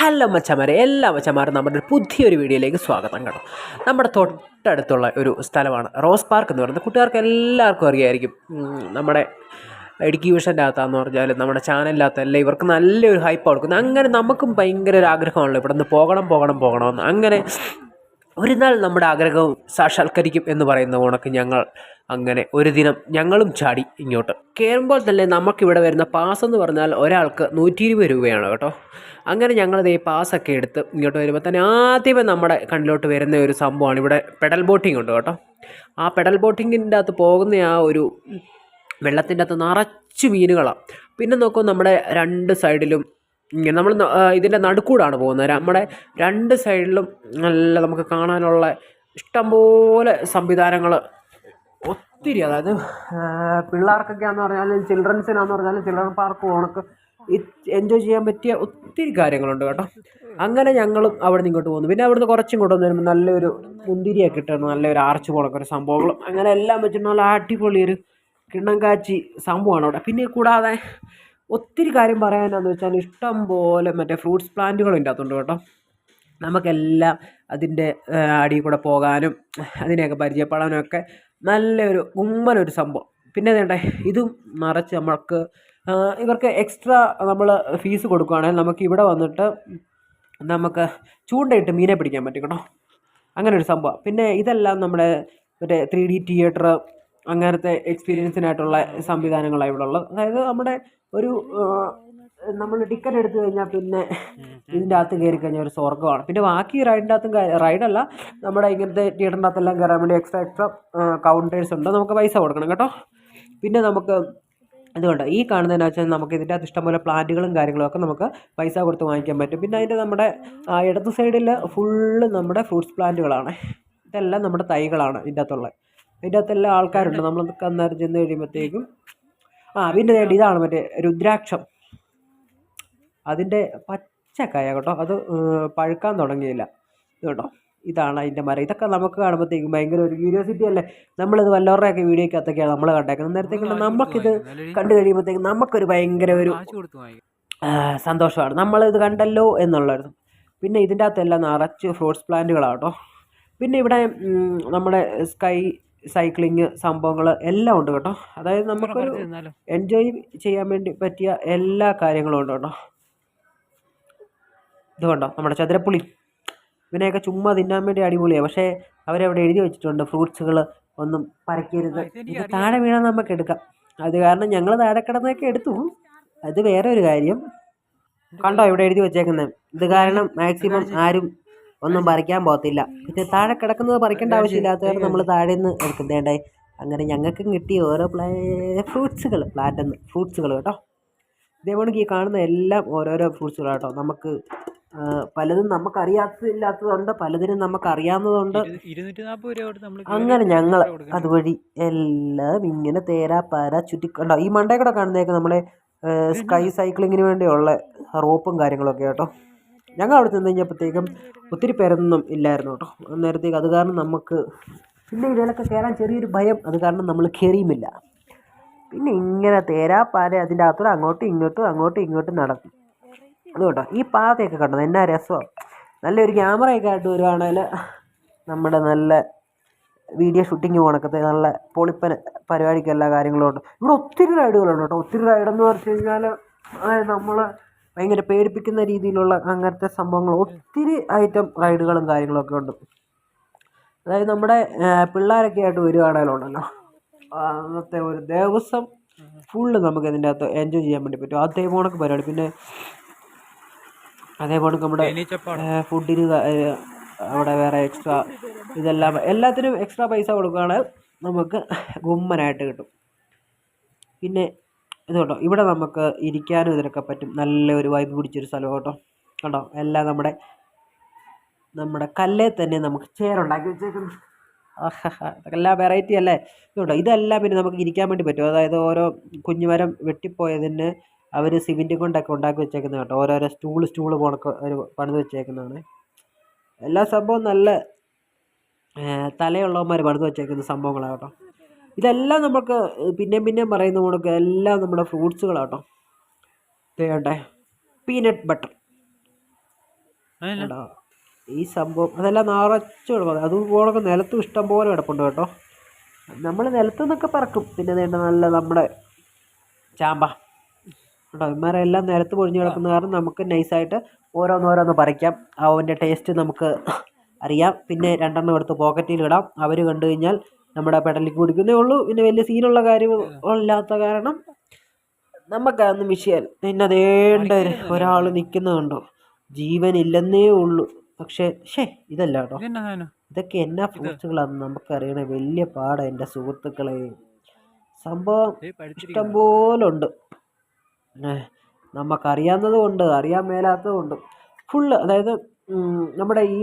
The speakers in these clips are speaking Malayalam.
ഹലോ മച്ചമാരെ എല്ലാ മച്ചമാരും നമ്മുടെ പുതിയൊരു വീഡിയോയിലേക്ക് സ്വാഗതം കേട്ടോ നമ്മുടെ തൊട്ടടുത്തുള്ള ഒരു സ്ഥലമാണ് റോസ് പാർക്ക് എന്ന് പറയുന്നത്. കുട്ടികൾക്ക് എല്ലാവർക്കും അറിയായിരിക്കും നമ്മുടെ ഇടുക്കി വിഷന്റെ അകത്താന്ന് പറഞ്ഞാൽ നമ്മുടെ ചാനലിനകത്ത് എല്ലാം ഇവർക്ക് നല്ലൊരു ഹൈപ്പ് കൊടുക്കുന്നത്. അങ്ങനെ നമുക്കും ഭയങ്കര ഒരു ആഗ്രഹമാണല്ലോ ഇവിടെ നിന്ന് പോകണം പോകണം പോകണമെന്ന്. അങ്ങനെ ഒരു നാൾ നമ്മുടെ ആഗ്രഹവും സാക്ഷാത്കരിക്കും എന്ന് പറയുന്ന കണക്ക് ഞങ്ങൾ അങ്ങനെ ഒരു ദിനം ഞങ്ങളും ചാടി ഇങ്ങോട്ട്. കയറുമ്പോൾ തന്നെ നമുക്കിവിടെ വരുന്ന പാസ് എന്ന് പറഞ്ഞാൽ ഒരാൾക്ക് നൂറ്റി രൂപയാണ് കേട്ടോ. അങ്ങനെ ഞങ്ങളത് ഈ പാസ്സൊക്കെ എടുത്ത് ഇങ്ങോട്ട് വരുമ്പോൾ തന്നെ ആദ്യമേ നമ്മുടെ കണ്ണിലോട്ട് വരുന്ന ഒരു സംഭവമാണ്. ഇവിടെ പെഡൽ ബോട്ടിംഗ് ഉണ്ട് കേട്ടോ. ആ പെഡൽ ബോട്ടിങ്ങിന്റെ അകത്ത് പോകുന്ന ആ ഒരു വെള്ളത്തിന്റെ അകത്ത് നിറച്ച് മീനുകളാണ് പിന്നെ നോക്കൂ നമ്മുടെ രണ്ട് സൈഡിലും ഇങ്ങനെ നമ്മൾ ഇതിന്റെ നടുക്കൂടാണ് പോകുന്നത്. നമ്മുടെ രണ്ട് സൈഡിലും നല്ല നമുക്ക് കാണാനുള്ള ഇഷ്ടംപോലെ സംവിധാനങ്ങൾ ഒത്തിരി. അതായത് പിള്ളേർക്കൊക്കെയാണെന്ന് പറഞ്ഞാലും ചിൽഡ്രൻസിനാന്ന് പറഞ്ഞാൽ ചിൽഡ്രൻ പാർക്ക് പോണക്ക് എൻജോയ് ചെയ്യാൻ പറ്റിയ ഒത്തിരി കാര്യങ്ങളുണ്ട് കേട്ടോ. അങ്ങനെ ഞങ്ങളും അവിടെ നിന്ന് ഇങ്ങോട്ട് പോകുന്നു പിന്നെ അവിടുന്ന് കുറച്ചും കൂടെ വന്നു നല്ലൊരു മുന്തിരിയൊക്കെ ഇട്ടിരുന്നു. നല്ലൊരു ആർച്ച് പോണൊക്കെ ഒരു സംഭവങ്ങളും. അങ്ങനെ എല്ലാം വെച്ചിട്ട് നല്ല അടിപൊളി ഒരു കിണ്ണം സംഭവമാണ് അവിടെ. പിന്നെ കൂടാതെ ഒത്തിരി കാര്യം പറയാനാന്ന് വെച്ചാൽ ഇഷ്ടം പോലെ മറ്റേ ഫ്രൂട്ട്സ് പ്ലാന്റുകൾ ഇതിന്റെ കേട്ടോ. നമുക്കെല്ലാം അതിന്റെ അടിയിൽ കൂടെ പോകാനും അതിനെയൊക്കെ പരിചയപ്പെടാനും ഒക്കെ നല്ലൊരു ഉമ്മനൊരു സംഭവം. പിന്നെ വേണ്ടേ ഇതും നിറച്ച് നമ്മൾക്ക് ഇവർക്ക് എക്സ്ട്രാ നമ്മൾ ഫീസ് കൊടുക്കുകയാണെങ്കിൽ നമുക്ക് ഇവിടെ വന്നിട്ട് നമുക്ക് ചൂണ്ടയിട്ട് മീനെ പിടിക്കാൻ പറ്റും കേട്ടോ. അങ്ങനെ ഒരു സംഭവം. പിന്നെ ഇതെല്ലാം നമ്മുടെ മറ്റേ ത്രീ ഡി തിയേറ്റർ അങ്ങനത്തെ എക്സ്പീരിയൻസിനായിട്ടുള്ള സംവിധാനങ്ങളാണ് ഇവിടെ ഉള്ളത്. അതായത് നമ്മുടെ ഒരു നമ്മൾ ടിക്കറ്റ് എടുത്തു കഴിഞ്ഞാൽ പിന്നെ ഇതിന്റെ അകത്ത് കയറി കഴിഞ്ഞാൽ ഒരു സ്വർഗമാണ്. പിന്നെ ബാക്കി റൈഡിന്റെ അകത്തും റൈഡല്ല നമ്മുടെ ഇങ്ങനത്തെ തിയേറ്ററിന്റെ അകത്തെല്ലാം കയറാൻ വേണ്ടി എക്സ്ട്രാ എക്സ്ട്രാ കൗണ്ടേഴ്സ് ഉണ്ട്. നമുക്ക് പൈസ കൊടുക്കണം കേട്ടോ. പിന്നെ നമുക്ക് ഇതുകൊണ്ട് ഈ കാണുന്നതിന് വെച്ചാൽ നമുക്ക് ഇതിന്റെ അകത്ത് ഇഷ്ടംപോലെ പ്ലാന്റുകളും കാര്യങ്ങളൊക്കെ നമുക്ക് പൈസ കൊടുത്ത് വാങ്ങിക്കാൻ പറ്റും. പിന്നെ അതിന്റെ നമ്മുടെ ഇടത് സൈഡിൽ ഫുള്ള് നമ്മുടെ ഫ്രൂട്ട്സ് പ്ലാന്റുകളാണ്. ഇതെല്ലാം നമ്മുടെ തൈകളാണ് ഇതിന്റെ അകത്തുള്ള. ഇതിന്റെ അകത്തെല്ലാം ആൾക്കാരുണ്ട്. നമ്മൾ അന്നേരം ചെന്ന് കഴിയുമ്പോഴത്തേക്കും ആ പിന്നെ ഇതാണ് മറ്റേ രുദ്രാക്ഷം. അതിന്റെ കായ കേട്ടോ. അത് പഴുക്കാൻ തുടങ്ങിയില്ല. കേട്ടോ. ഇതാണ് അതിന്റെ മരം. ഇതൊക്കെ നമുക്ക് കാണുമ്പോഴത്തേക്കും ഭയങ്കര ഒരു ക്യൂരിയോസിറ്റി അല്ലേ? നമ്മളിത് വല്ലവരുടെയൊക്കെ വീഡിയോക്കകത്തൊക്കെയാണ് നമ്മൾ കണ്ടേക്കുന്നത്. നേരത്തേക്കുള്ള നമുക്കിത് കണ്ടു കഴിയുമ്പോഴത്തേക്കും നമുക്കൊരു ഭയങ്കര ഒരു സന്തോഷമാണ്. നമ്മളിത് കണ്ടല്ലോ എന്നുള്ളത് പിന്നെ ഇതിന്റെ അകത്തെല്ലാം നിറച്ച് ഫ്രൂട്ട്സ് പ്ലാന്റുകളാണ് കേട്ടോ പിന്നെ ഇവിടെ നമ്മുടെ സ്കൈ സൈക്ലിങ് സംഭവങ്ങൾ എല്ലാം ഉണ്ട് കേട്ടോ. അതായത് നമുക്കൊരു എൻജോയ് ചെയ്യാൻ വേണ്ടി പറ്റിയ എല്ലാ കാര്യങ്ങളും ഉണ്ട് കേട്ടോ. ഇത് കണ്ടോ? നമ്മുടെ ചതുരപ്പുളി. ഇവനെയൊക്കെ ചുമ്മാ തിന്നാൻ വേണ്ടി അടിപൊളിയാണ് പക്ഷേ അവരവിടെ എഴുതി വെച്ചിട്ടുണ്ട് ഫ്രൂട്ട്സുകൾ ഒന്നും പരക്കരുത് ഇത് താഴെ വീണാൽ നമുക്ക് എടുക്കാം. അത് കാരണം ഞങ്ങൾ താഴെ കിടന്നൊക്കെ എടുത്തു. അത് വേറെ ഒരു കാര്യം. കണ്ടോ ഇവിടെ എഴുതി വെച്ചേക്കുന്നത് ഇത് കാരണം മാക്സിമം ആരും ഒന്നും പറിക്കാൻ പോകത്തില്ല. പിന്നെ താഴെ കിടക്കുന്നത് പറിക്കേണ്ട ആവശ്യമില്ലാത്തവർ നമ്മൾ താഴെ നിന്ന് എടുക്കുന്നേണ്ടേ അങ്ങനെ ഞങ്ങൾക്കും കിട്ടി ഓരോ പ്ലേ ഫ്രൂട്ട്സുകൾ. പ്ലാന്റ് ഫ്രൂട്ട്സുകൾ കേട്ടോ. ഇതേപോലെ ഈ കാണുന്ന എല്ലാം ഓരോരോ ഫ്രൂട്ട്സുകളാട്ടോ. കേട്ടോ നമുക്ക് പലതും നമുക്കറിയാത്തില്ലാത്തതുണ്ട് പലതിനും നമുക്കറിയാവുന്നതുണ്ട്. അങ്ങനെ ഞങ്ങൾ അതുവഴി എല്ലാം ഇങ്ങനെ തേരാ പാര ചുറ്റിക്കണ്ടോ? ഈ മണ്ടേ കൂടെ കാണുന്നതൊക്കെ നമ്മളെ സ്കൈ സൈക്ലിങ്ങിന് വേണ്ടിയുള്ള റോപ്പും കാര്യങ്ങളൊക്കെ കേട്ടോ. ഞങ്ങൾ അവിടെ ചെന്ന് കഴിഞ്ഞപ്പോഴത്തേക്കും ഒത്തിരി പേരൊന്നും ഇല്ലായിരുന്നു കേട്ടോ. അന്നേരത്തേക്ക് അത് കാരണം നമുക്ക് പിന്നെ ഇതിലൊക്കെ കയറാൻ ചെറിയൊരു ഭയം അത് കാരണം നമ്മൾ കയറിയുമില്ല പിന്നെ ഇങ്ങനെ തേരാ പാര അതിന്റെ അകത്തൂടെ അങ്ങോട്ടും ഇങ്ങോട്ടും അങ്ങോട്ടും ഇങ്ങോട്ടും നടക്കും. അത് കേട്ടോ ഈ പാതയൊക്കെ കണ്ടോ? എന്നാ രസമാണ് നല്ലൊരു ക്യാമറയൊക്കെ ആയിട്ട് വരുവാണെങ്കിൽ നമ്മുടെ നല്ല വീഡിയോ ഷൂട്ടിങ് പോകണക്കത്തെ നല്ല പൊളിപ്പൻ പരിപാടിക്ക് എല്ലാ കാര്യങ്ങളും ഉണ്ട് ഇവിടെ ഒത്തിരി റൈഡുകളുണ്ട് കേട്ടോ. ഒത്തിരി റൈഡെന്ന് പറഞ്ഞു കഴിഞ്ഞാൽ അതായത് നമ്മൾ ഭയങ്കര പേടിപ്പിക്കുന്ന രീതിയിലുള്ള അങ്ങനത്തെ സംഭവങ്ങൾ ഒത്തിരി ഐറ്റം റൈഡുകളും കാര്യങ്ങളൊക്കെ ഉണ്ട്. അതായത് നമ്മുടെ പിള്ളേരൊക്കെ ആയിട്ട് വരുവാണെങ്കിലുണ്ടല്ലോ ഉണ്ടല്ലോ അന്നത്തെ ഒരു ദിവസം ഫുള്ള് നമുക്ക് ഇതിന്റെ അകത്ത് എൻജോയ് ചെയ്യാൻ വേണ്ടി പറ്റും. അതേ പോണക്ക് പരിപാടി. പിന്നെ അതേപോലെ നമ്മുടെ ഫുഡിന് അവിടെ വേറെ എക്സ്ട്രാ ഇതെല്ലാം എല്ലാത്തിനും എക്സ്ട്രാ പൈസ കൊടുക്കുകയാണെങ്കിൽ നമുക്ക് ഗുമ്മനായിട്ട് കിട്ടും. പിന്നെ ഇത് കേട്ടോ ഇവിടെ നമുക്ക് ഇരിക്കാനും ഇതിനൊക്കെ പറ്റും. നല്ലൊരു വൈബ് പിടിച്ചൊരു സ്ഥലം കേട്ടോ. കണ്ടോ എല്ലാം നമ്മുടെ നമ്മുടെ കല്ലേ തന്നെ നമുക്ക് ചെയറുണ്ടാക്കി വെച്ചേക്കുന്നു. ആഹാ ഇതൊക്കെ എല്ലാം വെറൈറ്റി അല്ലേ? ഇതുണ്ടോ ഇതെല്ലാം പിന്നെ നമുക്ക് ഇരിക്കാൻ വേണ്ടി പറ്റും. അതായത് ഓരോ കുഞ്ഞുമരം വെട്ടിപ്പോയതിന് അവർ സിമെന്റ് കൊണ്ടൊക്കെ ഉണ്ടാക്കി വെച്ചേക്കുന്നത് കേട്ടോ. ഓരോരോ സ്റ്റൂൾ സ്റ്റൂൾ പോണക്ക് ഒരു പണിത് വെച്ചേക്കുന്നതാണ്. എല്ലാ സംഭവവും നല്ല തലയുള്ളവന്മാർ പണിത് വെച്ചേക്കുന്ന സംഭവങ്ങളാണ് കേട്ടോ. ഇതെല്ലാം നമുക്ക് പിന്നെയും പിന്നെയും പറയുന്ന കണക്ക് എല്ലാം നമ്മുടെ ഫ്രൂട്ട്സുകളാണ് കേട്ടോ. ഇത് പീനട്ട് ബട്ടർ. ഈ സംഭവം അതെല്ലാം നിറച്ച് കിടക്കും അതുപോലെ നിലത്തും ഇഷ്ടം പോലെ കിടപ്പുണ്ട് കേട്ടോ. നമ്മൾ നിലത്തു നിന്നൊക്കെ പറക്കും. പിന്നെ വേണ്ട നല്ല നമ്മുടെ ചാമ്പ. കേട്ടോ ഇമാരെല്ലാം നിലത്ത് പൊഴിഞ്ഞ് കിടക്കുന്ന കാരണം നമുക്ക് നൈസായിട്ട് ഓരോന്നോരോന്ന് പറിക്കാം. അവന്റെ ടേസ്റ്റ് നമുക്ക് അറിയാം. പിന്നെ രണ്ടെണ്ണം എടുത്ത് പോക്കറ്റിൽ ഇടാം. അവർ കണ്ടു കഴിഞ്ഞാൽ നമ്മുടെ പെടലിക്ക് കുടിക്കുന്നേ ഉള്ളൂ. പിന്നെ വലിയ സീനുള്ള കാര്യം ഇല്ലാത്ത കാരണം നമുക്കതൊന്നും വിഷയം പിന്നെ അതേണ്ട ഒരാൾ നിൽക്കുന്നത് കണ്ടോ? ജീവനില്ലെന്നേ ഉള്ളൂ. പക്ഷേ ഷേ ഇതല്ല കേട്ടോ. ഇതൊക്കെ എന്നാ ഫ്രൂട്ട്സുകളാണെന്ന് നമുക്കറിയണേ. വലിയ പാടാണ് എന്റെ സുഹൃത്തുക്കളെ. സംഭവം ഇഷ്ടം പോലെ ഉണ്ട് കൊണ്ട് അറിയാൻ മേലാത്തത് കൊണ്ട്. ഫുള്ള് അതായത് നമ്മുടെ ഈ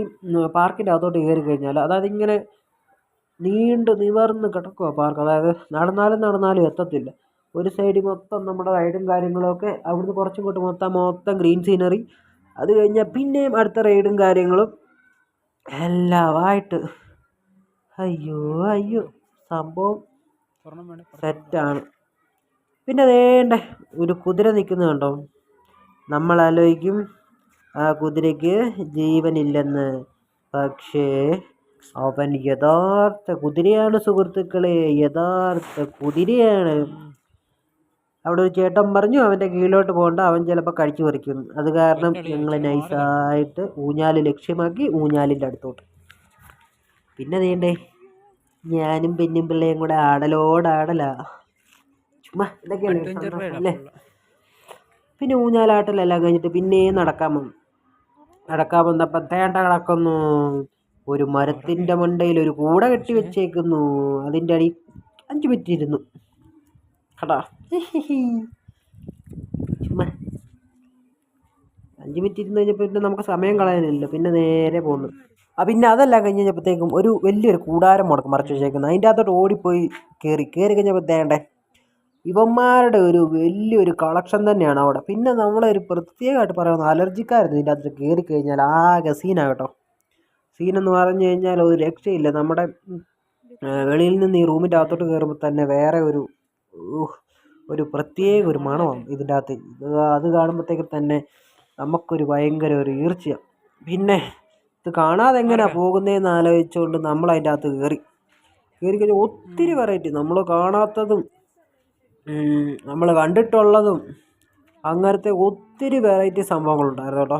പാർക്കിന്റെ അകത്തോട്ട് കയറി കഴിഞ്ഞാൽ അതായത് ഇങ്ങനെ നീണ്ട് നിവർന്ന് കിടക്കുക പാർക്ക്. അതായത് നടന്നാലും നടന്നാലും എത്തത്തില്ല. ഒരു സൈഡിൽ മൊത്തം നമ്മുടെ റൈഡും കാര്യങ്ങളൊക്കെ അവിടുന്ന് കുറച്ചും ഇങ്ങോട്ട് മൊത്തം മൊത്തം ഗ്രീൻ സീനറി. അത് കഴിഞ്ഞാൽ പിന്നെയും അടുത്ത റൈഡും കാര്യങ്ങളും. എല്ലാമായിട്ട്. അയ്യോ അയ്യോ. സംഭവം സെറ്റാണ് പിന്നെ വേണ്ട ഒരു കുതിര നിൽക്കുന്നത് കണ്ടോ? നമ്മൾ ആലോചിക്കും ആ കുതിരയ്ക്ക് ജീവനില്ലെന്ന്. പക്ഷേ അവൻ യഥാർത്ഥ കുതിരയാണ് സുഹൃത്തുക്കളെ യഥാർത്ഥ കുതിരയാണ്. അവിടെ ഒരു ചേട്ടൻ പറഞ്ഞു അവന്റെ കീഴിലോട്ട് പോകണ്ട അവൻ ചിലപ്പോൾ കഴിച്ചു പറിക്കും. അത് കാരണം ഞങ്ങൾ നൈസായിട്ട് ഊഞ്ഞാൽ ലക്ഷ്യമാക്കി ഊഞ്ഞാലിന്റെ അടുത്തോട്ട്. പിന്നെ നീണ്ടേ ഞാനും പെന്നും പിള്ളയും കൂടെ ആടലോടാടലാ. ചുമ്മാ അല്ലേ? പിന്നെ ഊഞ്ഞാലാട്ടലെല്ലാം കഴിഞ്ഞിട്ട് പിന്നെയും നടക്കാൻ വന്നു നടക്കാൻ വന്നപ്പോൾ തേണ്ട കിടക്കുന്നു. ഒരു മരത്തിന്റെ മണ്ടയിൽ ഒരു കൂട കെട്ടി വെച്ചേക്കുന്നു. അതിന്റെ അടി അഞ്ച് മിനിറ്റ് ഇരുന്നു. കടാ. ചുമ്മാ. അഞ്ച് മിനിറ്റ് ഇരുന്ന് കഴിഞ്ഞപ്പോൾ പിന്നെ നമുക്ക് സമയം കളയാനില്ല പിന്നെ നേരെ പോന്നു. ആ പിന്നെ അതെല്ലാം കഴിഞ്ഞ് കഴിഞ്ഞപ്പോഴത്തേക്കും ഒരു വലിയൊരു കൂടാരം മുടക്കം മറച്ചു വെച്ചേക്കുന്നു. അതിന്റെ അകത്തോട്ട് ഓടിപ്പോയി കയറി കയറി കഴിഞ്ഞപ്പോൾ തേണ്ടേ ഇവന്മാരുടെ ഒരു വലിയൊരു കളക്ഷൻ തന്നെയാണ് അവിടെ. പിന്നെ നമ്മളൊരു പ്രത്യേകമായിട്ട് പറയുന്നത് അലർജിക്കായിരുന്നു ഇതിന്റെ അകത്ത് കയറി കഴിഞ്ഞാൽ ആകെ സീനാണ് കേട്ടോ. സീനെന്ന് പറഞ്ഞു കഴിഞ്ഞാൽ ഒരു രക്ഷയില്ല. നമ്മുടെ വെളിയിൽ നിന്ന് ഈ റൂമിന്റെ അകത്തോട്ട് കയറുമ്പോൾ തന്നെ വേറെ ഒരു ഒരു പ്രത്യേക ഒരു മണമാണ് ഇതിന്റെ അകത്ത്. ഇത് അത് കാണുമ്പോഴത്തേക്ക് തന്നെ നമുക്കൊരു ഭയങ്കര ഒരു ഈർച്ചയാണ് പിന്നെ ഇത് കാണാതെ എങ്ങനെയാണ് പോകുന്നതെന്ന് ആലോചിച്ചുകൊണ്ട് നമ്മൾ അതിന്റെ അകത്ത് കയറി. കയറി കഴിഞ്ഞാൽ ഒത്തിരി വെറൈറ്റി നമ്മൾ കാണാത്തതും നമ്മൾ കണ്ടിട്ടുള്ളതും അങ്ങനത്തെ ഒത്തിരി വെറൈറ്റി സംഭവങ്ങളുണ്ടായിരുന്നു കേട്ടോ.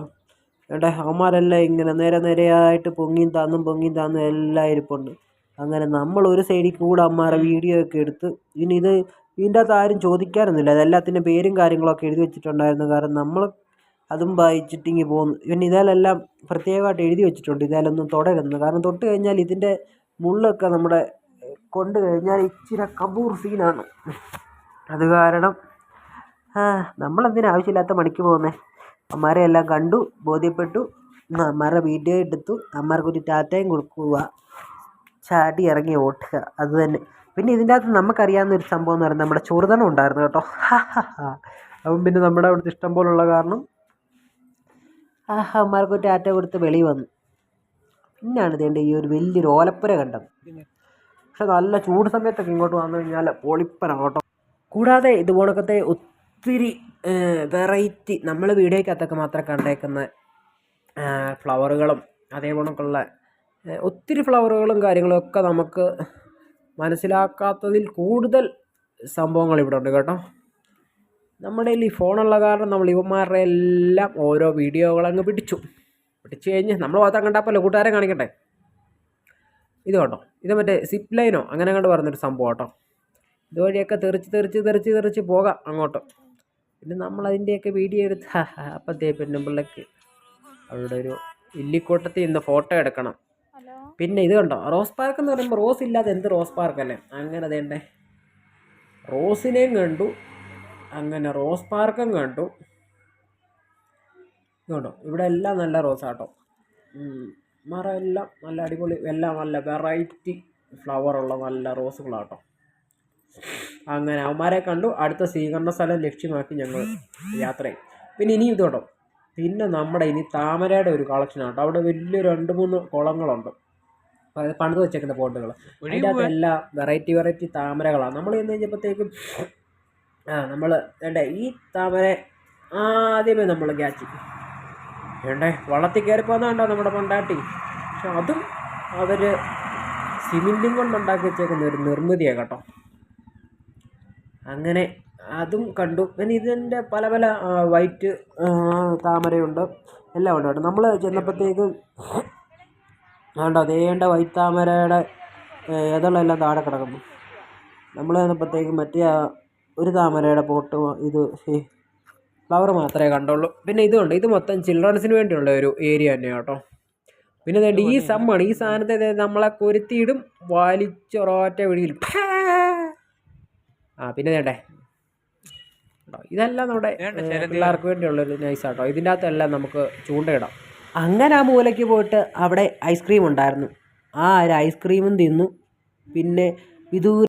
ഏട്ടെ അവന്മാരെല്ലാം ഇങ്ങനെ നേരെ നേരെയായിട്ട് പൊങ്ങിയും താന്നും പൊങ്ങിയും താന്നും എല്ലാം ഇരിപ്പുണ്ട്. അങ്ങനെ നമ്മൾ ഒരു സൈഡിൽ കൂടെ അമ്മമാരെ വീഡിയോ ഒക്കെ എടുത്ത് ഇനി ഇത് ഇതിന്റെ അകത്ത് ആരും ചോദിക്കാറൊന്നുമില്ല അതെല്ലാത്തിന്റെ പേരും കാര്യങ്ങളൊക്കെ എഴുതി വെച്ചിട്ടുണ്ടായിരുന്നു. കാരണം നമ്മൾ അതും വായിച്ചിട്ടിങ്ങി പോകുന്നു പിന്നെ. ഇതിലെല്ലാം പ്രത്യേകമായിട്ട് എഴുതി വെച്ചിട്ടുണ്ട്. ഇതിലൊന്നും തുടരുന്നു കാരണം തൊട്ട് കഴിഞ്ഞാൽ ഇതിന്റെ മുള്ളൊക്കെ നമ്മുടെ കൊണ്ടു കഴിഞ്ഞാൽ ഇച്ചിരി കബൂർ സീനാണ് അത് കാരണം നമ്മളെന്തിനാ ആവശ്യമില്ലാത്ത മണിക്ക് പോകുന്നത് അമ്മമാരെ എല്ലാം കണ്ടു ബോധ്യപ്പെട്ടു. ഉം, അമ്മമാരുടെ വീഡിയോ എടുത്തു. അമ്മമാർക്ക് ഒരു ടാറ്റയും കൊടുക്കുക. ചാടി ഇറങ്ങി ഓട്ടുക. അത് തന്നെ. പിന്നെ ഇതിന്റെ അകത്ത് നമുക്കറിയാവുന്ന ഒരു സംഭവം എന്ന് പറയുന്നത് നമ്മുടെ ചെറുതണം ഉണ്ടായിരുന്നു കേട്ടോ. അപ്പം പിന്നെ നമ്മുടെ അവിടുത്തെ ഇഷ്ടം പോലുള്ള കാരണം ആ അമ്മമാർക്ക് ഒരു ടാറ്റ കൊടുത്ത് വെളി വന്നു. പിന്നാണ് ഇതേണ്ട ഈ ഒരു വലിയൊരു ഓലപ്പുര കണ്ടത്. പക്ഷെ നല്ല ചൂട് സമയത്തൊക്കെ ഇങ്ങോട്ട് വന്നു കഴിഞ്ഞാൽ പൊളിപ്പന കേട്ടോ. കൂടാതെ ഇതുപോലൊക്കത്തെ ഒത്തിരി വെറൈറ്റി നമ്മൾ വീഡിയോയ്ക്കകത്തൊക്കെ മാത്രം കണ്ടേക്കുന്ന ഫ്ലവറുകളും അതേപോലൊക്കെയുള്ള ഏഹ്, ഒത്തിരി ഫ്ലവറുകളും കാര്യങ്ങളും ഒക്കെ നമുക്ക് മനസ്സിലാക്കാത്തതിൽ കൂടുതൽ സംഭവങ്ങൾ ഇവിടെ ഉണ്ട് കേട്ടോ. നമ്മുടെ ഈ ഫോണുള്ള കാരണം നമ്മൾ ഇവന്മാരുടെ എല്ലാം ഓരോ വീഡിയോകളങ്ങ് പിടിച്ചു. പിടിച്ചു കഴിഞ്ഞ് നമ്മൾ മാത്രം കണ്ടപ്പോൾ കൂട്ടുകാരെ കാണിക്കട്ടെ ഇത് കേട്ടോ ഇത് മറ്റേ സിപ്പ് ലൈനോ അങ്ങനെ കണ്ട് പറഞ്ഞൊരു സംഭവം കേട്ടോ. ഇതുവഴിയൊക്കെ തെറിച്ച് തെറിച്ച് തെറിച്ച് തെറിച്ച് പോകാം അങ്ങോട്ട്. പിന്നെ നമ്മൾ അതിന്റെയൊക്കെ വീഡിയോ എടുത്ത് അപ്പത്തേ പെണ്ണുമ്പിള്ളക്ക് അവളുടെ ഒരു ഇല്ലിക്കോട്ടത്തിൽ നിന്ന് ഫോട്ടോ എടുക്കണം. പിന്നെ ഇത് കണ്ടോ? റോസ് പാർക്ക് എന്ന് പറയുമ്പോൾ റോസ് ഇല്ലാതെ എന്ത് റോസ് പാർക്ക് അല്ലേ? അങ്ങനെ അതേണ്ടേ റോസിനെയും കണ്ടു. അങ്ങനെ റോസ് പാർക്കും കണ്ടു. ഇതുകൊണ്ടോ കണ്ടോ? ഇവിടെ എല്ലാം നല്ല റോസാട്ടോ മരം എല്ലാം നല്ല അടിപൊളി എല്ലാം നല്ല വെറൈറ്റി ഫ്ലവറുള്ള നല്ല റോസുകളാട്ടോ അങ്ങനെ അവന്മാരെ കണ്ടു. അടുത്ത സ്വീകരണ സ്ഥലം ലക്ഷ്യമാക്കി ഞങ്ങൾ യാത്രയായി. പിന്നെ ഇനി ഇത് കേട്ടോ. പിന്നെ നമ്മുടെ ഇനി താമരയുടെ ഒരു കളക്ഷൻ ആട്ടോ അവിടെ വലിയ രണ്ട് മൂന്ന് കുളങ്ങളുണ്ട്. അതായത് പണിത് വെച്ചേക്കുന്ന പോണ്ടുകൾ അതിന്റെ അകത്ത് എല്ലാ വെറൈറ്റി വെറൈറ്റി താമരകളാണ്. നമ്മൾ ചെന്ന് കഴിഞ്ഞപ്പോഴത്തേക്കും ആ നമ്മൾ വേണ്ടേ ഈ താമര ആദ്യമേ നമ്മൾ ക്യാച്ച് വേണ്ടേ വള്ളത്തിൽ കയറി പോകുന്നതുണ്ടോ നമ്മുടെ പൊണ്ടാട്ടി പക്ഷെ അതും അവർ സിമെന്റും കൊണ്ട് ഉണ്ടാക്കി വെച്ചേക്കുന്ന ഒരു നിർമ്മിതിയാണ് കേട്ടോ. അങ്ങനെ അതും കണ്ടു. പിന്നെ ഇതിന്റെ പല പല വൈറ്റ് താമരയുണ്ട്. എല്ലാം ഉണ്ട് കേട്ടോ. നമ്മൾ ചെന്നപ്പോഴത്തേക്കും വേണ്ട അതേണ്ട വൈറ്റ് താമരയുടെ ഏതെല്ലാം താഴെ കിടക്കുന്നു. നമ്മൾ ചെന്നപ്പോഴത്തേക്കും മറ്റേ ഒരു താമരയുടെ പോട്ട് ഇത് ഫ്ലവർ മാത്രമേ കണ്ടുള്ളൂ. പിന്നെ ഇതുണ്ട്. ഇത് മൊത്തം ചിൽഡ്രൻസിന് വേണ്ടിയുള്ള ഒരു ഏരിയ തന്നെയാണ് കേട്ടോ. പിന്നെ ഈ സമ്മാണ് ഈ സാധനത്തെ നമ്മളെ കൊരുത്തിയിടും വലിച്ചൊറോറ്റ വിടിയിൽ ആ പിന്നെ വേണ്ടേ? ഇതെല്ലാം നമ്മുടെ പിള്ളേർക്ക് വേണ്ടിയുള്ളൊരു നൈസാട്ടോ ഇതിന്റെ അകത്തെല്ലാം നമുക്ക് ചൂണ്ടയിടാം. അങ്ങനെ ആ മൂലയ്ക്ക് പോയിട്ട് അവിടെ ഐസ്ക്രീം ഉണ്ടായിരുന്നു. ആ ഒരു ഐസ്ക്രീമും തിന്നു. പിന്നെ വിദൂര